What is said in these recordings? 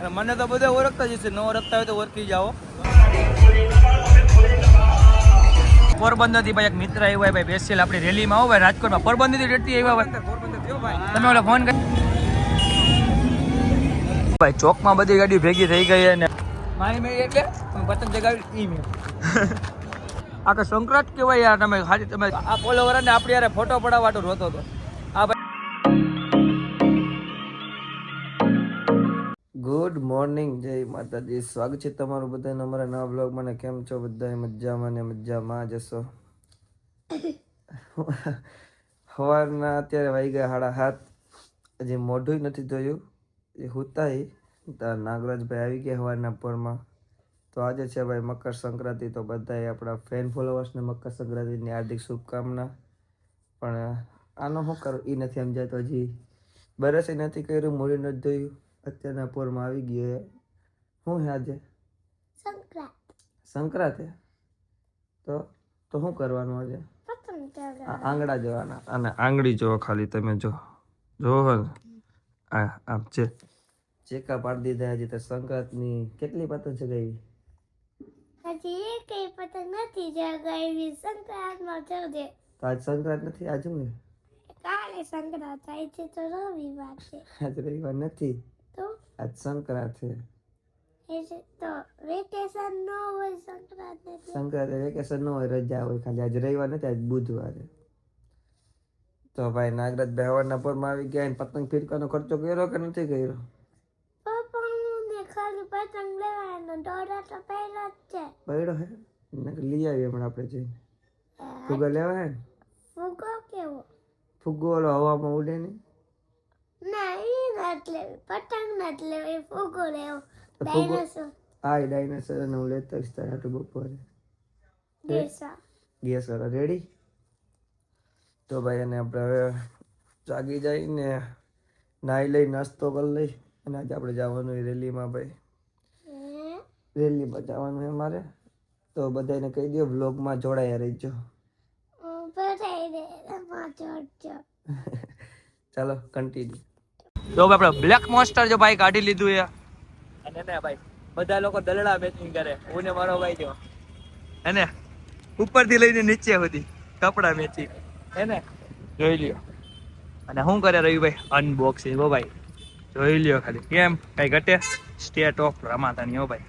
અને મને તો બધા ઓળખતા જ હશે. ન ઓળખતા હોય તો ઓળખી જાઓ. પોરબંદરથી ભાઈ એક મિત્ર આવ્યો હોય ભાઈ બેસેલ આપણી રેલીમાં આવો ભાઈ રાજકોટમાં પોરબંદરથી રેડતી આવ્યા ભાઈ તમે ઓલા ફોન કરી ભાઈ ચોકમાં બધી ગાડી ભેગી થઈ ગઈ અને મારી મેળી એટલે? પતંગ જગાવી ઈ મેં આ તો સંક્રાંત કહેવાય યાર તમે ખાલી તમે આ ફોલોવર ને આપણે યાર ફોટો પડાવવાનો રોતો હતો મોર્નિંગ. જય માતાજી. સ્વાગત છે તમારું બધાને અમારા નવા બ્લોગમાં ને કેમ છો બધા મજામાં ને મજામાં. જશો? સવારના અત્યારે વાઈ ગયા સાડા હાથ. હજી મોઢું નથી ધોયું. એ તાર નાગરાજભાઈ આવી ગયા સવારના પોરમાં. તો આજે છે ભાઈ મકર સંક્રાંતિ. તો બધાએ આપણા ફેન ફોલોવર્સને મકર સંક્રાંતિની હાર્દિક શુભકામના. પણ આનો શું કરું? એ નથી સમજાતો હજી. બરસે નથી કર્યું, મૂડી નથી ધોયું. અત્યારના પોરમાં આવી ગયો શું છે આજે? સંક્રાંત. સંક્રાંત હે? તો તો શું કરવાનું આજે? આંગળા. જોવાના. અને આંગળી જોવો ખાલી તમે જો. જોવો ને. આ આમ છે ચેકા પાડી દીધા હજી તો સંક્રાંતની કેટલી પતંગ ચગાવી હજી એકેય પતંગ નથી જગાવી સંક્રાંતમાં જજે તો આજ સંક્રાંત નથી આજ હું? કાલે સંક્રાંત થાય છે તો રવિવાર છે. આજ રવિવાર નથી? તો? આજ સંક્રાંત છે. તો વેકેશન ન હોય સંક્રાંત સંક્રાંત વેકેશન ન હોય રજા હોય ખાલી. આજ રવિવાર નથી આજ બુધવારે. તો ભાઈ નાગરાજ બેહવાના પોરમાં આવી ગયા પતંગ ફીરકાનો ખર્ચો કર્યો કે નથી કર્યો? ખાલી પતંગ લેવાનો દોરા તો પહેલો જ છે. પડ્યો હે? નકર લઈ આવીએ હમણાં આપણે જઈને. ફુગા લેવા હે ને? કેવો? ફુગ્ગો ઓલો હવામાં ઉડે નહીં ના એ નથી લેવી પતંગ નથી લેવી ફૂગો લેવો તો ડાયનોસોર આ ડાયનાસોર અને હું લેતો જ તારે હાટુ બપોરે. ગેસ રેડી તો ભાઈ અને આપણે હવે જાગી જઈને નાહી લઈ નાસ્તો કરી લઈ અને આજે આપણે જવાનું રેલીમાં ભાઈ. રેલીમાં જવાનું છે મારે તો બધાને કહી દો વ્લોગમાં જોડાયા રહેજો. ચાલો કન્ટિન્યુ તો આપણે બ્લેક મોસ્ટર જો ભાઈ કાઢી લીધું એ. અને ને ભાઈ બધા લોકો દલડા બેટિંગ કરે. હું ને મારો ભાઈ જો એને ઉપરથી લઈને નીચે સુધી કપડા મેચી એને જોઈ લ્યો. અને શું કરે રવિભાઈ અનબોક્સિંગ હો ભાઈ. જોઈ લ્યો ખાલી. કેમ? કઈ ઘટે? સ્ટેટ ઓફ રમાતાની હો ભાઈ.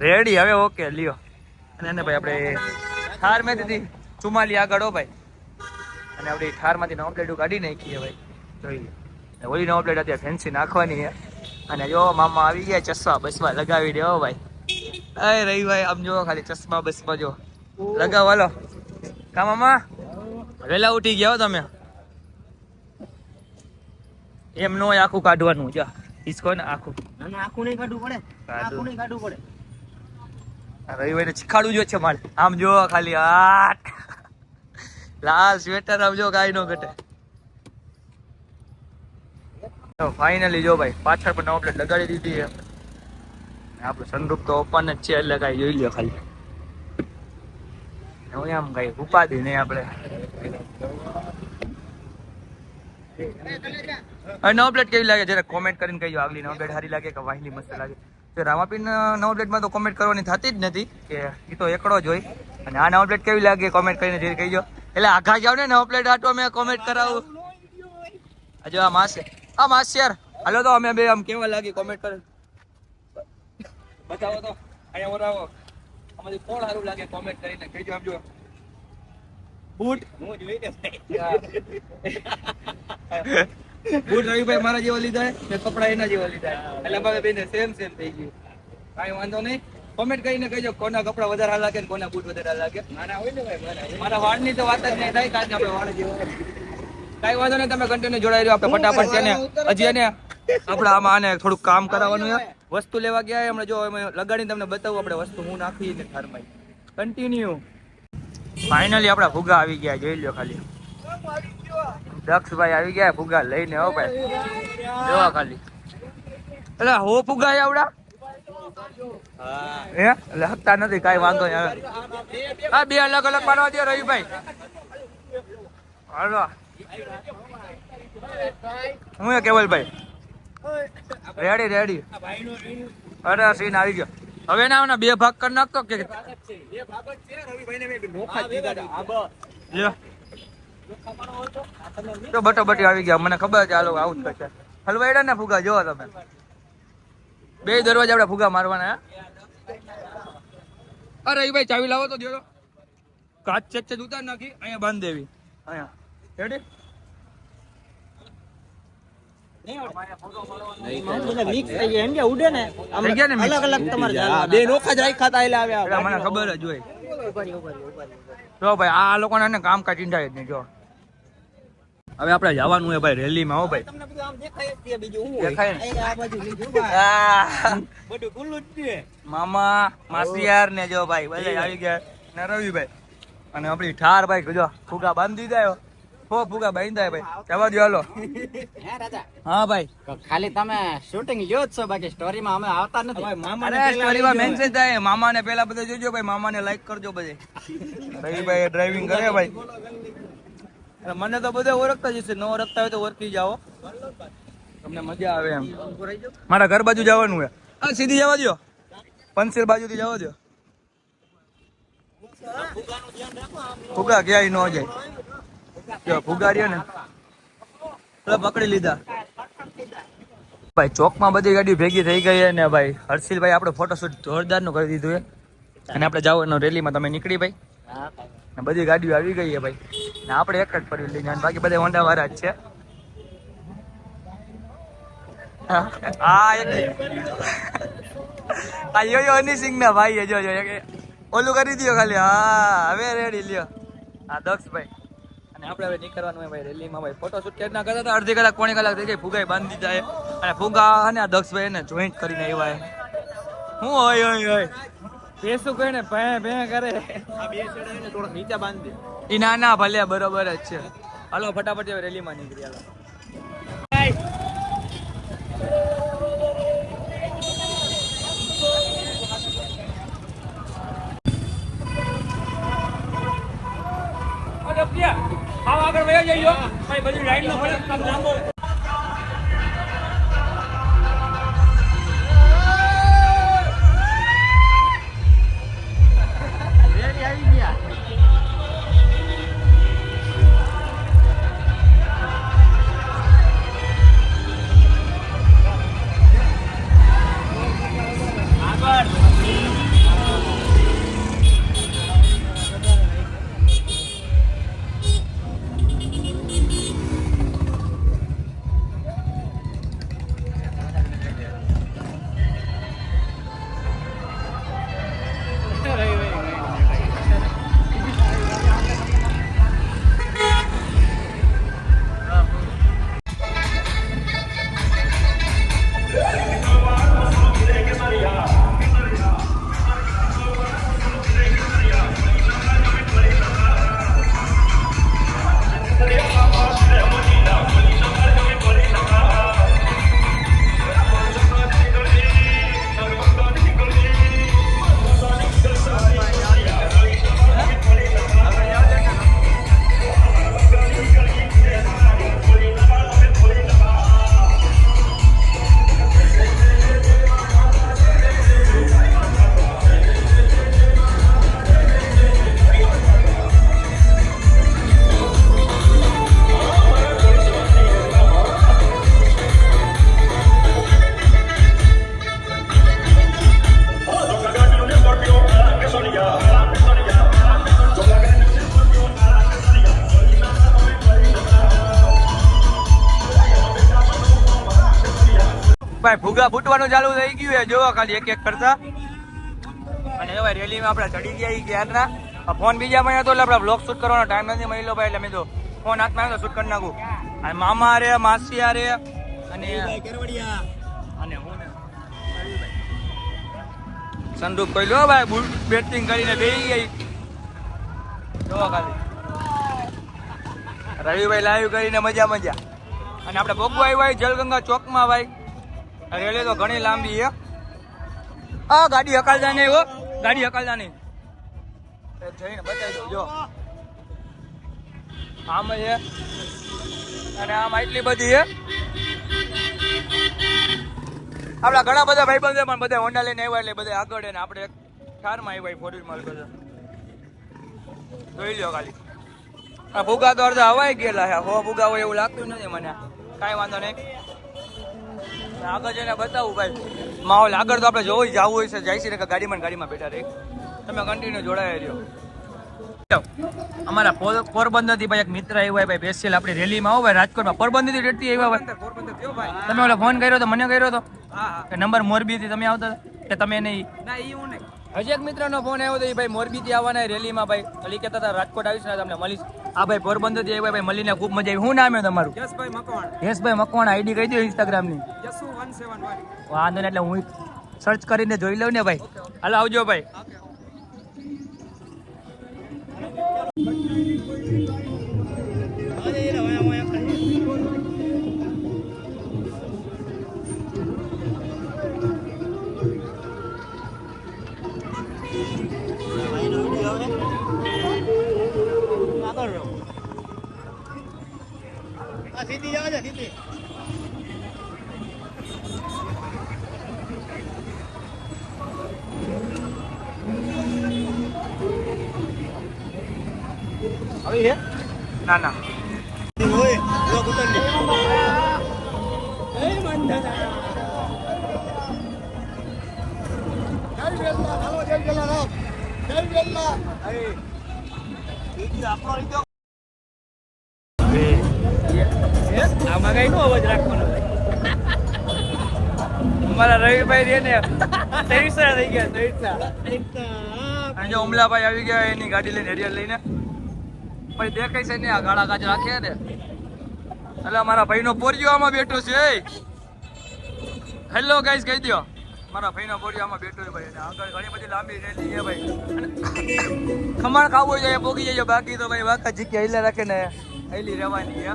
રેડી હવે ઓકે લ્યો. અને એને ભાઈ આપણે થાર મેં દીધી ચુમાલી આગળ હો ભાઈ. અને આપણે ઠારમાંથી નવો પ્લેટો કાઢી નાખીએ ભાઈ. જોઈ લે અને ઓલી નવો પ્લેટ અત્યારે ફેન્સી નાખવાની છે. અને જો મામા આવી ગયા ચશ્મા બસમાં લગાવી દે હો ભાઈ. અરે રહી ભાઈ આમ જો ખાલી ચશ્મા બસમાં જો લગાવો હાલો. કા મામા? વહેલા ઉઠી ગયા તમે. એમ નો આખું કાઢવાનું જા. ઈસકો ને આખું. આખું નહીં કાઢવું પડે. આખું નહીં કાઢવું પડે. રવિભાઈ ને શીખાડવું જો છે મારે. આમ જો ખાલી આટ લાલ સ્વેટર આમ જો કાંઈ નો ઘટે. ફાઇનલી જો ભાઈ, પાછળ પણ આપણે લગાડી દીધી છે. આપણું સનરૂપ તો ઓપન જ છે, એટલે કાંઈ જોઈ લો ખાલી. હું આમ કઈ ઉપાધિ નહીં આપણે. નવો પ્લેટ કેવી લાગે? જરા કોમેન્ટ કરીને કહીજો. આગલી નવો પ્લેટ સારી લાગે કે વાહલી મસ્ત લાગે? તો રામાપીન નવો પ્લેટમાં તો કોમેન્ટ કરવાની થતી જ નથી, કે એ તો એકડો જ હોય. અને આ નવો પ્લેટ કેવી લાગે કોમેન્ટ કરીને જે કહીજો. એટલે આઘા જાવ ને નવો પ્લેટ આટો મેં કોમેન્ટ કરાવું. હજુ આ માસ આ માસ યાર હાલો તો અમે બે આમ કેવા લાગી કોમેન્ટ કર. બતાવો તો. અહીંયા ઓરાવો આમાંથી કોણ સારું લાગે કોમેન્ટ કરીને કહેજો આમ જો. બૂટ. હું જોઈ કે બૂટ રવિભાઈ મારા જેવા લીધા છે ને કપડા એના જેવા લીધા છે. એટલે અમારે બેને સેમ સેમ થઈ ગયું. કાંઈ વાંધો નહીં. કોમેન્ટ કરીને કહેજો કોના કપડા વધારે હારા લાગે ને કોના બૂટ વધારે લાગે. મારા હોય ને ભાઈ. મારા વાળની તો વાત જ નહીં થાય કારણ કે આપણે વાળ જેવા. કાંઈ વાંધો નહીં, તમે કન્ટિન્યુ જોડાઈ રહ્યો. આપણે ફટાફટ છે હજી એને આપણે આમાં આને થોડુંક કામ કરાવવાનું છે. વસ્તુ લેવા ગયા હમણાં જો લગાડીને તમને બતાવું, આપણે વસ્તુ હું નાખી ને થારમાં કન્ટિન્યુ ફાઇનલી આપણા ફુગા આવી ગયા, જોઈ લ્યો ખાલી. દક્ષભાઈ આવી ગયા, ફુગા લઈને, હો ભાઈ. જોવા ખાલી. એટલે હો ફુગા આવડા હે? એટલે નથી, કાંઈ વાંધો નહીં, હવે. હા, બે અલગ અલગ પાડવા દે રવિભાઈ. હાલો. હું કેવલભાઈ? રેડી રેડી અરે સીન આવી ગયો. હવે ના આવના બે ભાગ કરી નાખતો કે. તો બટો બટી આવી ગયા મને ખબર છે આ લોકો આવું જ કરશે. હલવાઈડા ને ફુગા જોવો તમે. બે દરવાજા આપણે ફુગા મારવાના અરે ભાઈ ચાવી લાવો તો દો કાચ ચેક ચેક ઉતાર નાખી અહીંયા બાંધ દેવી. અહીંયા. રેડી હવે આપણે જવાનું છે ભાઈ રેલીમાં હો ભાઈ. મામા માસિયાર ને જો ભાઈ બધા આવી ગયા ને રવિભાઈ અને આપણી ઠાર ભાઈ જો, ફુગા બાંધી દીધા હો ફુગા બાંધ્યા ભાઈ. જવા દો હાલો. હે રાજા. હા ભાઈ. ખાલી તમે શૂટિંગ લ્યો જ છો બાકી સ્ટોરીમાં અમે આવતા નથી. ભાઈ મામાને સ્ટોરીમાં મેન્શન થાય. મામાને પહેલા બધે જોજો ભાઈ મામાને લાઈક કરજો બધે. રવિભાઈ ડ્રાઇવિંગ કરે ભાઈ. મને તો બધા ઓળખતા જ હશે. ન ઓળખતા હોય તો ઓળખી જાઓ. તમને મજા આવે એમ. મારા ઘર બાજુ જવાનું છે. હા સીધી જવા દો પંચશીલ બાજુથી જવા દો ફુગા ક્યાંય ન જાય. જો ને. ભાઈ, ચોકમાં બધી ગાડી ભેગી થઈ ગઈ ને ભાઈ, હર્ષિલભાઈ ફોટોશૂટ જોરદારનું કરી દીધું અને આપણે જવાનું રેલીમાં તમે નીકળી ભાઈ. ને બધી ગાડીઓ આવી ગઈ છે ભાઈ. ને આપણે એક જ ફરી લઈને બાકી બધા હોન્ડા વાળા જ છે. એક યો યો હની સિંહ ના ભાઈ જો જો ઓલું કરી દો ખાલી. હા, હવે રેડી લ્યો. હા દક્ષભાઈ આપણે હવે નીકળવાનું હોય ભાઈ રેલીમાં ભાઈ. ફોટોશૂટ કેરના કરતા હતા. અડધી કલાક પોણી કલાક થઈ ગઈ. ફુગાઈ બાંધી જાય અને ફુગા અને આ દક્ષભાઈ એને જોઈન્ટ કરીને આવ્યા હું હોય હોય હોય. પેસું કહીને ભે ભે કરે. આ બે છેડા એને નીચે બાંધી દે. ઈ ના ના ભલે બરોબર જ છે. હાલો ફટાફટ રેલીમાં નીકળી હાલો. વયા ભાઈ બધું લાઈન નો ફરક ભાઈ ફૂટવાનું ચાલુ થઈ ગયું છે. જોવો ખાલી એક એક કરતા. અને હવે રેલીમાં આપણે ચડી ગયા ક્યારના ફોન બીજા મહિના હતો એટલે આપણે બ્લોગ શૂટ કરવાનો ટાઈમ નથી મળ્યો ભાઈ. એટલે મેં તો ફોન હાથમાં આવ્યો શૂટ કરી નાખું. અને મામા રે માસી રે અને અને હું સંદૂપ કહી લો ભાઈ બુલ બેટિંગ કરીને બેસી ગઈ. જોવા ખાલી. રવિભાઈ લાઈવ કરીને મજા મજા અને આપણે ભોગવા આવ્યા જલગંગા ચોકમાં ભાઈ. રેલી તો ઘણી લાંબી છે. આ ગાડી હકાલતા નહીં હો. ગાડી હકાલતા નહીં જઈને બતાવી દઉં, જો. આમ છે. અને આમ આટલી બધી છે. આપણા ઘણા બધા ભાઈ બંધ પણ બધા હોન્ડા લઈને આવ્યા એટલે બધા આગળ ને આપણે કારમાં આવ્યા ફોર વ્હીલ બધા. જોઈ લ્યો ખાલી. આ ભૂગા તો અડધા હવાઈ ગયેલા છે. હો ભૂગા હોય એવું લાગતું નથી મને. કાંઈ વાંધો નહીં. આગળ જઈને બતાવું ભાઈ માહોલ. આગળ તો આપણે જોવું જવું હોય છે. જાય છે ને ગાડીમાં ગાડીમાં બેઠા રહી. તમે કન્ટિન્યુ જોડાયા રહ્યો. અમારા પોર- પોરબંદરથી ભાઈ એક મિત્ર આવ્યો હોય ભાઈ સ્પેશિયલ આપણી રેલીમાં. આવો ભાઈ રાજકોટમાં પોરબંદરથી રેડતી આવ્યા ભાઈ? તમે ઓલો ફોન કર્યો તો મને કર્યો તો? કે નંબર મોરબીથી તમે આવતા કે તમે નહીં? હજી એક મિત્રનો ફોન આવ્યો હતો એ ભાઈ મોરબીથી આવવાના રેલીમાં ભાઈ. અલી કહેતા હતા રાજકોટ આવીશ ને તમને મળીશ. આ ભાઈ પોરબંદરથી આવ્યા ભાઈ મળીને ખૂબ મજા આવી. શું નામ છે તમારું? યશભાઈ મકવાણ. યશભાઈ મકવાણ આઈડી કહી દો ઇન્સ્ટાગ્રામની. વાંધો નહીં એટલે હું સર્ચ કરીને જોઈ લઉં ને ભાઈ. હાલો આવજો ભાઈ. સીધી જવા છે સીધી. આવી છે? ના ના. આમાં કઈ નો અવાજ રાખવાનો અમારા રવિભાઈ રે ને તૈસા થઈ ગયા તૈસા જો અમલાભાઈ આવી ગયા, એની ગાડી લઈને હેરિયર લઈને. પછી દેખાય છે ને, આ ગાળા ગાજ રાખે ને. એટલે મારા ભાઈનો પોરિયો આમાં બેઠો છે હેલો ગાઈસ કહી દો મારા ભાઈનો પોરિયો આમાં બેઠો છે ભાઈ. આગળ ઘણી બધી લાંબી રેલી છે ભાઈ. ખમણ ખાવું હોય તો એ પોગી જાય બાકી તો ભાઈ વાકા જીકી હેલે રાખે ને, હેલી રહેવાની છે.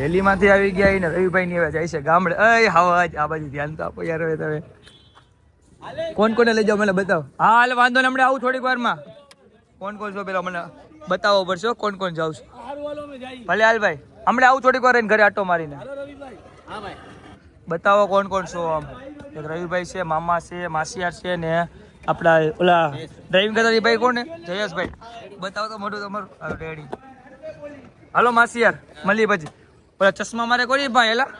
રેલીમાંથી આવી ગયા ને રવિભાઈ ની હવે જાય છે ગામડે. આ બાજુ ધ્યાન તો આપો યાર તમે. કોણ કોને લઈ જાઓ મને બતાવો. હાલ, વાંધો ને હમણાં આવું થોડીક વારમાં. કોણ કોણ છો પેલા મને બતાવો પડશે કોણ કોણ જાવ છો. ભલે હાલ ભાઈ, હમણાં આવું થોડીક વાર ઘરે આટો મારીને. બતાવો કોણ કોણ છો આમ. એક રવિભાઈ છે, મામા છે, માસિયાર છે ને આપણા ઓલા ડ્રાઇવિંગ કરતા ભાઈ કોણ ને જયેશભાઈ. બતાવો તો મોઢું તમારું. રેડી હાલો માસિયાર મળી પછી. પેલા ચશ્મા મારે કોઈ ભાઈ એલા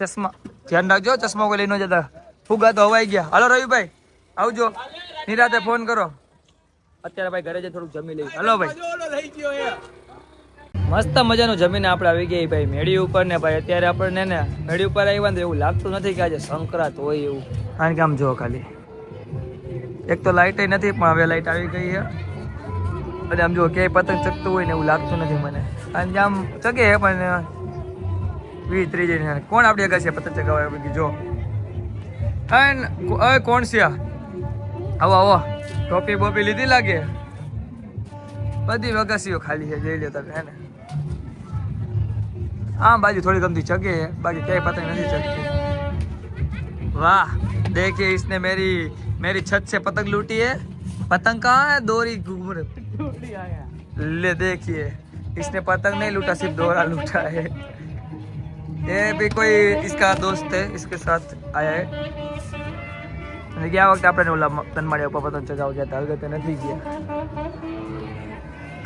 ચશ્મા. ધ્યાન રાખજો, ચશ્મા કોઈ લઈને જતા. ફુગા તો હવાઈ ગયા. હાલો રવિભાઈ, આવજો. નિરાતે ફોન કરો. અત્યારે ભાઈ ઘરે જઈ થોડુંક જમી લઈ હાલો ભાઈ. મસ્ત મજાનું જમીને આપણે આવી ગઈ ભાઈ. મેળી ઉપર ને ભાઈ, અત્યારે આપણને ને મેળી ઉપર આવ્યા ને એવું લાગતું નથી કે આજે સંક્રાંત હોય એવું. કારણ કે આમ જો ખાલી. એક તો લાઇટ નથી, પણ હવે લાઇટ આવી ગઈ છે. અને આમ જો ક્યાંય પતંગ ચકતું હોય ને એવું લાગતું નથી મને. અને આમ ચગે છે પણ વી ત્રીજી ને કોણ આપણી આગળ છે પતંગ ચગાવવા બધી જો અન અય કોણ છે આ? આવો આવો ટોપી બોપી લીધી લાગે બધી વગાસીઓ ખાલી છે જોઈ લો તમે હે ને આમ બાજુ થોડી ગમતી ચગે છે બાકી ક્યાંય પતંગ નથી ચગતી વાહ देखिए इसने मेरी मेरी छत से पतंग लूटी है पतंग कहाँ है डोरी घूम रहे ले देखिए इसने पतंग नहीं लूटा सिर्फ डोरा लूटा है ये भी कोई इसका दोस्त है इसके साथ आया है અને ગયા વખતે આપણે ઓલા તનમાળિયા ઉપર પતંગ ચગાવવા ગયા હતા હવે તો નથી ગયા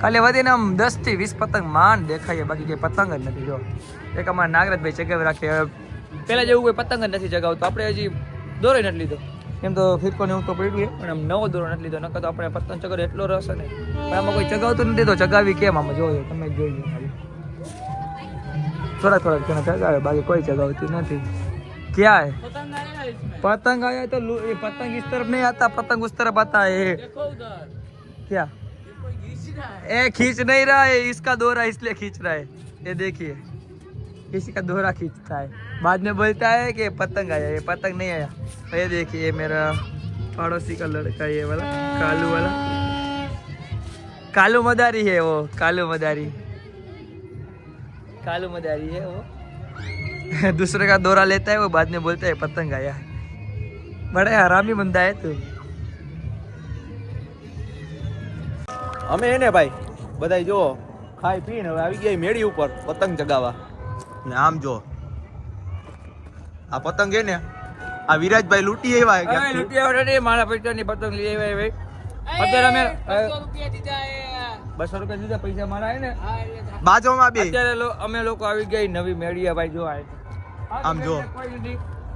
ખાલી વધીને આમ દસ થી વીસ પતંગ માંડ દેખાય છે, બાકી કઈ પતંગ જ નથી જો એક અમારા નાગરાજભાઈ ચગાવી રાખે પેલા જેવું કોઈ પતંગ જ નથી ચગાવતું આપણે હજી દોરો નથી લીધો એમ તો ફિરકો ને એવું તો પડ્યું છે પણ આમ નવો દોરો નથી લીધો નકર તો આપણે પતંગ ચગાવ એટલો રસ ને પણ આમાં કોઈ ચગાવતું નથી તો ચગાવી કેમ આમાં જોયો તમે જ જોઈ લો ખાલી થોડાક થોડાક જણા ચગાવે બાકી કોઈ ચગાવતું નથી क्या है पतंग आया तो लो- ये पतंग इस तरफ नहीं आता पतंग उस तरफ आता है क्या ए खींच नहीं रहा है इसका दोरा इसलिए खींच रहा है ये देखिए किसी का दोरा खींचता है बाद में बोलता है कि पतंग आया ये पतंग नहीं आया और ये देखिए ये मेरा पड़ोसी का लड़का ये वाला कालू वाला कालू मदारी है वो कालू मदारी कालू मदारी है वो दूसरे का दौरा लेता है वो बाद में बोलता है पतंग आया बड़ा हरामी बंदा है तू અમે એને ભાઈ બધા જો ખાઈ પીને હવે આવી ગયા મેળી ઉપર પતંગ ચગાવવા ને આમ જો. આ પતંગ હે ને આ વિરાજભાઈ લૂંટી આવ્યા કે લૂંટી આવ્યા ને મારા પૈસાની પતંગ લઈ આવ્યા ભાઈ. અત્યારે અમે બસો રૂપિયા દીધા પૈસા મારા હે ને? બાજુમાં બે. અત્યારે અમે લોકો આવી ગઈ નવી મેળીયા ભાઈ જો. આ આમ જો.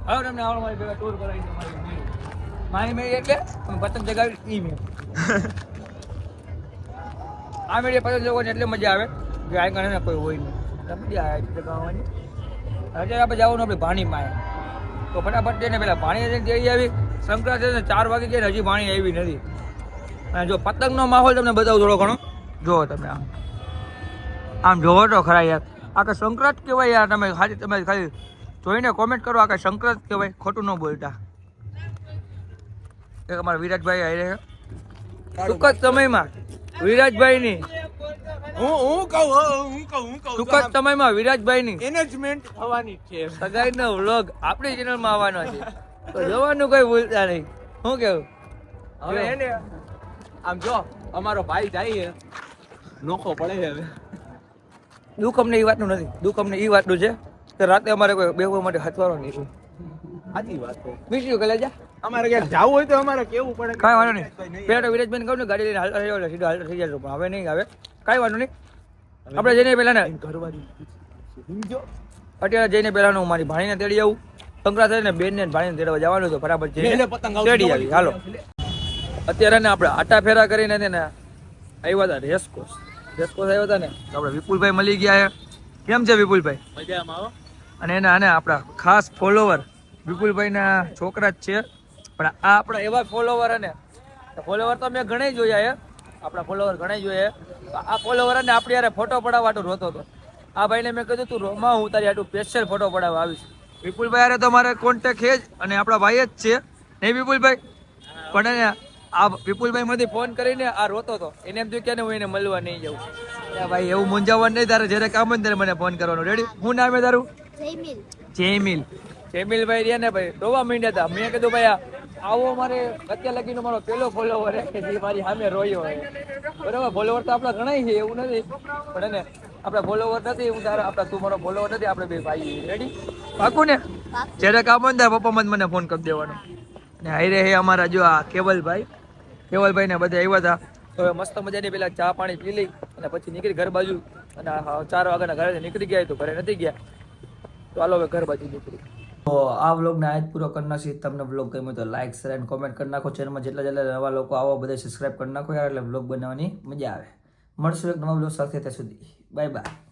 હવે તમને આવડે મારી ભેગા ટૂર કરાવી દો મારી મેળી. મારી મેળી એટલે પતંગ ચગાવી ઈ મેળી આ મેળી પતંગ ચગાવવાની એટલે મજા આવે. કે આ ગણે કોઈ હોય નહીં. એટલે મજા આવે ચગાવવાની અત્યારે આપણે જવાનું આપણે ભાણીમાં તો ફટાફટ જઈને પેલા ભાણી જઈ આવી. સંક્રાંતિ ચાર વાગે ગયા હજી પાણી આવી નથી. અને જો પતંગનો માહોલ તમને બતાવું થોડો ઘણો. જુઓ તમે આમ. આમ જોવો તો ખરા યાર. આ કે સંક્રાંત કહેવાય યાર તમે ખાલી તમે ખાલી જોઈને કોમેન્ટ કરો આ કે સંક્રાંત કહેવાય. ખોટું ન બોલતા. એક અમારા વિરાજભાઈ આવી રહ્યા ટૂંક જ સમયમાં વિરાજભાઈની હું હું કહું હો, કહું હું કહું. ટૂંક જ સમયમાં વિરાજભાઈની એનેજમેન્ટ થવાની છે છે સગાઈનો વ્લોગ આપણી ચેનલમાં આવવાનો છે. તો જોવાનું કઈ ભૂલતા નહીં. શું કેવું? હવે એને આમ જો અમારો ભાઈ જાય છે. નોખો પડે છે હવે. દુઃખ અમને એ વાતનું નથી. દુઃખ અમને એ વાતનું છે કે રાતે અમારે કોઈ બેહવા માટે હથવારો નહીં સાચી વાત છે. મિસ્યું કલેજા. અમારે ક્યાંક જવું હોય તો અમારે કેવું પડે કાંઈ વાંધો નહીં. પેલા તો વિરાજભાઈને કહું ને ગાડી લઈને હાલતા થઈ સીધો હાલતા થઈ જશે પણ હવે નહીં આવે. કાંઈ વાંધો નહીં. આપણે જઈને પહેલા ને ઘરવાળી અત્યારે જઈને પહેલા હું મારી ભાણીને તેડી આવું. સંક્રાંત ને બેન ને ભાણીને તેડવા જવાનું તો બરાબર જઈને બેને પતંગ આવતી તેડી આવી. હાલો. અત્યારે ને આપણે આટા ફેરા કરીને ને આવ્યા હતા રેસકોસ રેસકોસ આવ્યા હતા ને આપણે વિપુલભાઈ મળી ગયા કેમ છે વિપુલભાઈ? મજામાં આવો અને એના આને આપણા ખાસ ફોલોવર વિપુલભાઈના છોકરા જ છે. પણ આ આપણા એવા ફોલોવર ને ફોલોવર તો મેં ઘણા જોયા હે આપણા ફોલોવર ઘણા જોયા આ ફોલોવર અને આપણી યારે ફોટો પડાવવા હાટુ રોતો હતો. આ ભાઈને મેં કીધું તું રોમાં હું તારી આટલું સ્પેશિયલ ફોટો પડાવવા આવીશ. વિપુલભાઈ અરે તો મારે કોન્ટેક્ટ છે જ અને આપણા ભાઈ જ છે. નહીં વિપુલભાઈ? પણ એને આ વિપુલભાઈ માંથી ફોન કરીને આ રોતો હતો. એને એમ થયું કે હું એને મળવા નહીં જાઉં. ભાઈ એવું મૂંઝાવવાનું નહીં તારે જ્યારે કામ હોય ત્યારે મને ફોન કરવાનો. રેડી હું નામે તારું? જયમિલ. જયમિલ. જેમિલભાઈ રહ્યા ને ભાઈ રોવા માંડ્યા હતા. મેં કીધું ભાઈ આ આવો મારે અત્યાર લગીનો મારો પેલો ફોલોવર કે જે મારી સામે રોયો બરાબર? ફોલોવર તો આપણા ઘણા છે, એવું નથી. પણ એને આપણા ફોલોવર નથી હું તારા આપણા તું મારો ફોલોવર નથી, આપણે બે ભાઈ રેડી પાકું ને? જ્યારે કામ બંધ પપ્પા ત્યારે મને ફોન કરી દેવાનો. અને હાઈ હે અમારા જો આ કેવલભાઈ. કેવલભાઈ ને બધા આવ્યા હતા. તો હવે મસ્ત મજાની પેલા ચા પાણી પી લઈ અને પછી નીકળી ઘર બાજુ. અને ચાર વાગ્યાના ઘરે નીકળી ગયા તો ઘરે નથી ગયા. તો હાલો હવે ઘર બાજુ નીકળી તો આ વ્લોગને આજ પૂરો કરી નાખીશ. તમને વ્લોગ ગમ્યો તો લાઈક શેર એન્ડ કોમેન્ટ કરી નાખો. ચેનલમાં જેટલા જેટલા નવા લોકો આવો બધા સબસ્ક્રાઇબ કરી નાખો યાર, એટલે વ્લોગ બનાવવાની મજા આવે. મળશું એક નવા વ્લોગ સાથે ત્યાં સુધી. Bye bye